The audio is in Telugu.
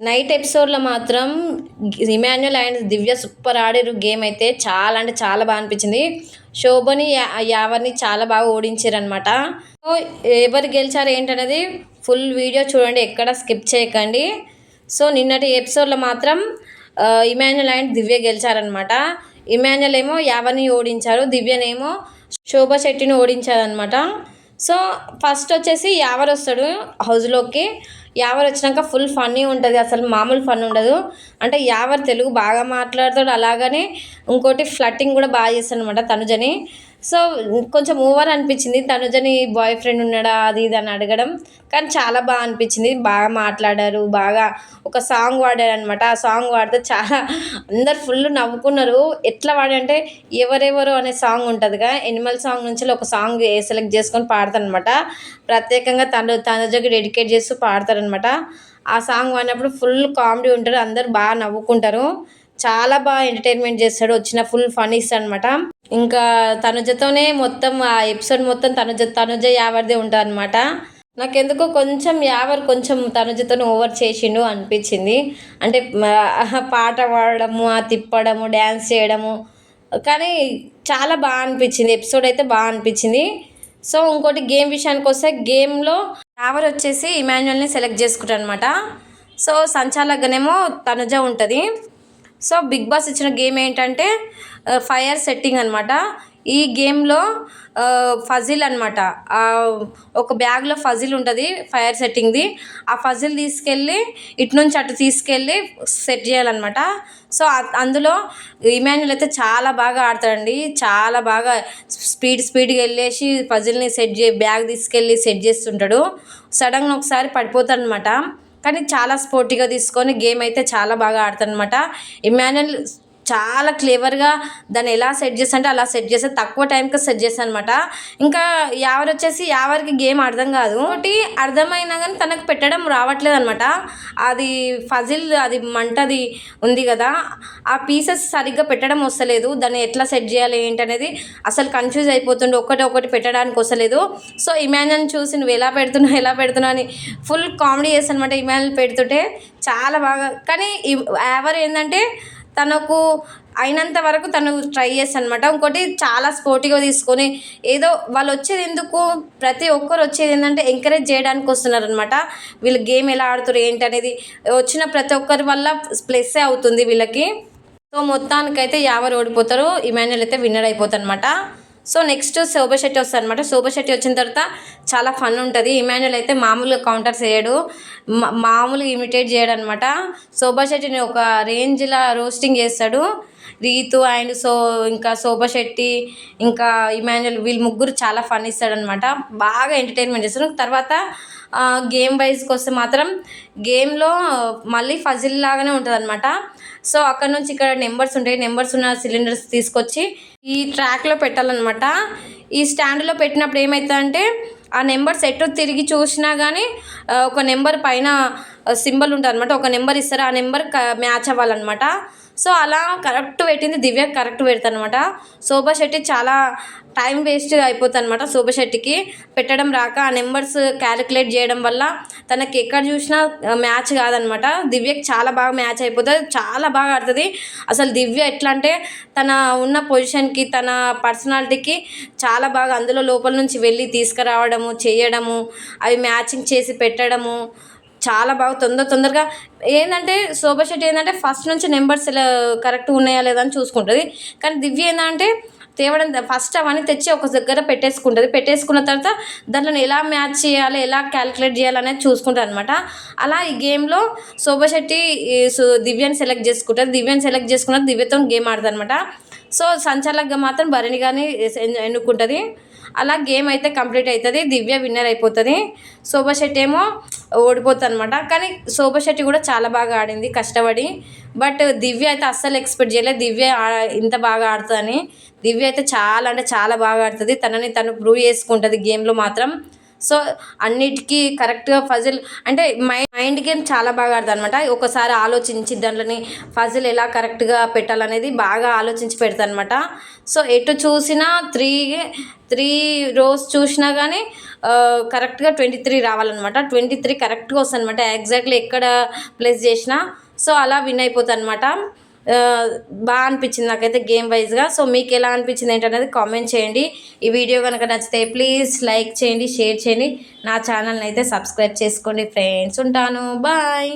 నైట్ ఎపిసోడ్లో మాత్రం ఇమాన్యుల్ అండ్ దివ్య సూపర్ ఆడారు గేమ్ అయితే చాలా అంటే చాలా బాగా అనిపించింది. శోభని యా- యావర్ని చాలా బాగా ఓడించారు అనమాట సో ఎవరు గెలిచారు ఏంటనేది ఫుల్ వీడియో చూడండి ఎక్కడ స్కిప్ చేయకండి. సో నిన్నటి ఎపిసోడ్లో మాత్రం ఇమాన్యుల్ అండ్ దివ్య గెలిచారనమాట ఇమాన్యుల్ ఏమో యావర్ని ఓడించారు దివ్యనేమో శోభ శెట్టిని ఓడించారనమాట సో ఫస్ట్ వచ్చేసి యావర్ వస్తాడు హౌస్లోకి యావర్ వచ్చినాక ఫుల్ ఫన్నీ ఉంటుంది అసలు మామూలు ఫన్ ఉండదు. అంటే యావర్ తెలుగు బాగా మాట్లాడతాడు అలాగనే ఇంకోటి ఫ్లట్టింగ్ కూడా బాగా చేస్తాడు అనమాట తనుజని. సో కొంచెం ఓవర్ అనిపించింది. తనుజని బాయ్ ఫ్రెండ్ ఉన్నాడా? అది ఇది అని అడగడం. కానీ చాలా బాగా అనిపించింది. బాగా మాట్లాడారు. బాగా ఒక సాంగ్ వాడారు అనమాట ఆ సాంగ్ వాడితే చాలా అందరు ఫుల్ నవ్వుకున్నారు. ఎట్లా వాడంటే ఎవరెవరు అనే సాంగ్ ఉంటుందిగా. ఎనిమల్ సాంగ్ నుంచి ఒక సాంగ్ సెలెక్ట్ చేసుకొని పాడతారనమాట ప్రత్యేకంగా తను తనుజకి డెడికేట్ చేస్తూ పాడతారనమాట ఆ సాంగ్ వాడినప్పుడు ఫుల్ కామెడీ ఉంటారు అందరు బాగా నవ్వుకుంటారు. చాలా బాగా ఎంటర్టైన్మెంట్ చేస్తాడు. వచ్చిన ఫుల్ ఫనీస్ అనమాట ఇంకా తనుజతోనే మొత్తం ఆ ఎపిసోడ్ మొత్తం తనుజ తనుజ యావర్దే ఉంటుంది అనమాట నాకెందుకో కొంచెం యావర్ కొంచెం తనుజతో ఓవర్ చేసిండు అనిపించింది. అంటే పాట పాడడము ఆ తిప్పడము డ్యాన్స్ చేయడము. కానీ చాలా బాగా అనిపించింది. ఎపిసోడ్ అయితే బాగా అనిపించింది. సో ఇంకోటి గేమ్ విషయానికి వస్తే గేమ్లో యావర్ వచ్చేసి ఇమాన్యువల్ని సెలెక్ట్ చేసుకుంటారు అనమాట సో సంచాలకనేమో తనుజ ఉంటుంది. సో బిగ్ బాస్ ఇచ్చిన గేమ్ ఏంటంటే ఫైర్ సెట్టింగ్ అనమాట ఈ గేమ్లో ఫజిల్ అనమాట ఒక బ్యాగ్లో ఫజిల్ ఉంటుంది ఫైర్ సెట్టింగ్ది. ఆ ఫజిల్ తీసుకెళ్ళి ఇటు నుంచి అటు తీసుకెళ్ళి సెట్ చేయాలన్నమాట. సో అందులో ఇమాన్యుల్ అయితే చాలా బాగా ఆడతాడండి. చాలా బాగా స్పీడ్ స్పీడ్గా వెళ్ళేసి ఫజిల్ని సెట్ చే బ్యాగ్ తీసుకెళ్ళి సెట్ చేస్తుంటాడు. సడన్గా ఒకసారి పడిపోతాడు అనమాట కానీ చాలా స్పోర్టీగా తీసుకొని గేమ్ అయితే చాలా బాగా ఆడతాడు ఇమాన్యుల్ చాలా క్లేవర్గా దాన్ని ఎలా సెట్ చేస్తా అంటే అలా సెట్ చేస్తే తక్కువ టైంకి సెట్ చేస్తాను అనమాట ఇంకా యావర్ వచ్చేసి యావరికి గేమ్ అర్థం కాదు. ఒకటి అర్థమైనా కానీ తనకు పెట్టడం రావట్లేదు అనమాట అది ఫజిల్ అది మంటది ఉంది కదా. ఆ పీసెస్ సరిగ్గా పెట్టడం వస్తలేదు. దాన్ని ఎట్లా సెట్ చేయాలి ఏంటి అనేది అసలు కన్ఫ్యూజ్ అయిపోతుండే. ఒకటి ఒకటి పెట్టడానికి వస్తలేదు. సో ఇమాన్యుల్ చూసి నువ్వు ఎలా పెడుతున్నావు ఎలా పెడుతున్నావు అని ఫుల్ కామెడీ చేస్తాను అనమాట ఇమాన్యుల్ పెడుతుంటే చాలా బాగా కానీ యావర్ ఏంటంటే తనకు అయినంత వరకు తను ట్రై చేస్తాను అనమాట ఇంకోటి చాలా స్పోర్టివ్గా తీసుకొని ఏదో వాళ్ళు వచ్చేది ఎందుకు? ప్రతి ఒక్కరు వచ్చేది ఏంటంటే ఎంకరేజ్ చేయడానికి వస్తున్నారు అనమాట వీళ్ళు గేమ్ ఎలా ఆడుతారు ఏంటి అనేది వచ్చిన ప్రతి ఒక్కరి వల్ల ప్లస్సే అవుతుంది వీళ్ళకి. సో మొత్తానికైతే యావర్ ఓడిపోతారు. ఇమాన్యుల్ అయితే విన్నర్ అయిపోతారు అనమాట సో నెక్స్ట్ శోభశెట్టి వస్తుంది అనమాట శోభశెట్టి వచ్చిన తర్వాత చాలా ఫన్ ఉంటుంది. ఇమాన్యుల్ అయితే మామూలుగా కౌంటర్స్ వేయడు. మా- మామూలుగా ఇమిటేట్ చేయడు అనమాట శోభశెట్టిని ఒక రేంజ్లా రోస్టింగ్ చేస్తాడు. రీతు అండ్ సో ఇంకా శోభశెట్టి ఇంకా ఇమాన్యుల్ వీళ్ళు ముగ్గురు చాలా ఫన్ ఇస్తాడనమాట బాగా ఎంటర్టైన్మెంట్ చేస్తారు. తర్వాత గేమ్ వైజ్కి వస్తే మాత్రం గేమ్లో మళ్ళీ ఫజిల్ లాగానే ఉంటుంది అనమాట సో అక్కడ నుంచి ఇక్కడ నెంబర్స్ ఉంటాయి. నెంబర్స్ ఉన్న సిలిండర్స్ తీసుకొచ్చి ఈ ట్రాక్లో పెట్టాలన్నమాట. ఈ స్టాండ్లో పెట్టినప్పుడు ఏమవుతుందంటే ఆ నెంబర్స్ ఎటు తిరిగి చూసినా కానీ ఒక నెంబర్ పైన సింబల్ ఉంటుంది అనమాట ఒక నెంబర్ ఇస్తారు? ఆ నెంబర్ మ్యాచ్ అవ్వాలన్నమాట. సో అలా కరెక్ట్ పెట్టింది దివ్య కరెక్ట్ పెడతాను అనమాట శోభా శెట్టి చాలా టైం వేస్ట్ అయిపోతుంది అనమాట శోభా శెట్టికి. పెట్టడం రాక ఆ నెంబర్స్ క్యాలిక్యులేట్ చేయడం వల్ల తనకి ఎక్కడ చూసినా మ్యాచ్ కాదనమాట దివ్యకి చాలా బాగా మ్యాచ్ అయిపోతుంది చాలా బాగా ఆడుతుంది. అసలు దివ్య ఎట్లా అంటే తన ఉన్న పొజిషన్కి తన పర్సనాలిటీకి చాలా బాగా అందులో లోపల నుంచి వెళ్ళి తీసుకురావడము చేయడము అవి మ్యాచింగ్ చేసి పెట్టడము చాలా బాగా తొందర తొందరగా ఏంటంటే శోభా శెట్టి ఏంటంటే ఫస్ట్ నుంచి నెంబర్స్ కరెక్ట్గా ఉన్నాయా లేదా అని చూసుకుంటుంది. కానీ దివ్య ఏంటంటే తేవడం ఫస్ట్ అవన్నీ తెచ్చి ఒక దగ్గర పెట్టేసుకుంటుంది. పెట్టేసుకున్న తర్వాత దాంట్లో ఎలా మ్యాచ్ చేయాలి ఎలా క్యాలిక్యులేట్ చేయాలి అనేది చూసుకుంటుంది అనమాట అలా ఈ గేమ్లో శోభశెట్టి శెట్టి ఈ సెలెక్ట్ చేసుకుంటారు దివ్యాన్ని సెలెక్ట్ చేసుకున్న దివ్యతో గేమ్ ఆడుతుంది అనమాట సో సంచాలకుగా మాత్రం భరణి కానీ ఎన్నుకుంటుంది. అలా గేమ్ అయితే కంప్లీట్ అవుతుంది దివ్య విన్నర్ అయిపోతుంది. శోభా శెట్టి ఏమో ఓడిపోతుంది అనమాట కానీ శోభా శెట్టి కూడా చాలా బాగా ఆడింది కష్టపడి. బట్ దివ్య అయితే అస్సలు ఎక్స్పెక్ట్ చేయలేదు. దివ్య ఇంత బాగా ఆడుతుందని. దివ్య అయితే చాలా అంటే చాలా బాగా ఆడుతుంది. తనని తను ప్రూవ్ చేసుకుంటుంది గేమ్లో మాత్రం. సో అన్నిటికీ కరెక్ట్గా ఫజిల్ అంటే మైండ్ మైండ్ గేమ్ చాలా బాగా ఆడతాను అనమాట ఒకసారి ఆలోచించి దాంట్లోని ఫజిల్ ఎలా కరెక్ట్గా పెట్టాలనేది బాగా ఆలోచించి పెడతాను అనమాట సో ఎటు చూసినా త్రీ త్రీ రోస్ చూసినా కానీ కరెక్ట్గా ట్వంటీ త్రీ రావాలన్నమాట. ట్వంటీ త్రీ కరెక్ట్గా వస్తుంది అనమాట ఎగ్జాక్ట్లీ ఎక్కడ ప్లేస్ చేసినా. సో అలా విన్ అయిపోతుంది అనమాట బాగా అనిపించింది నాకైతే గేమ్ వైజ్గా సో మీకు ఎలా అనిపించింది ఏంటనేది కామెంట్ చేయండి. ఈ వీడియో కనుక నచ్చితే ప్లీజ్ లైక్ చేయండి షేర్ చేయండి. నా ఛానల్ని అయితే సబ్స్క్రైబ్ చేసుకోండి ఫ్రెండ్స్ ఉంటాను. బాయ్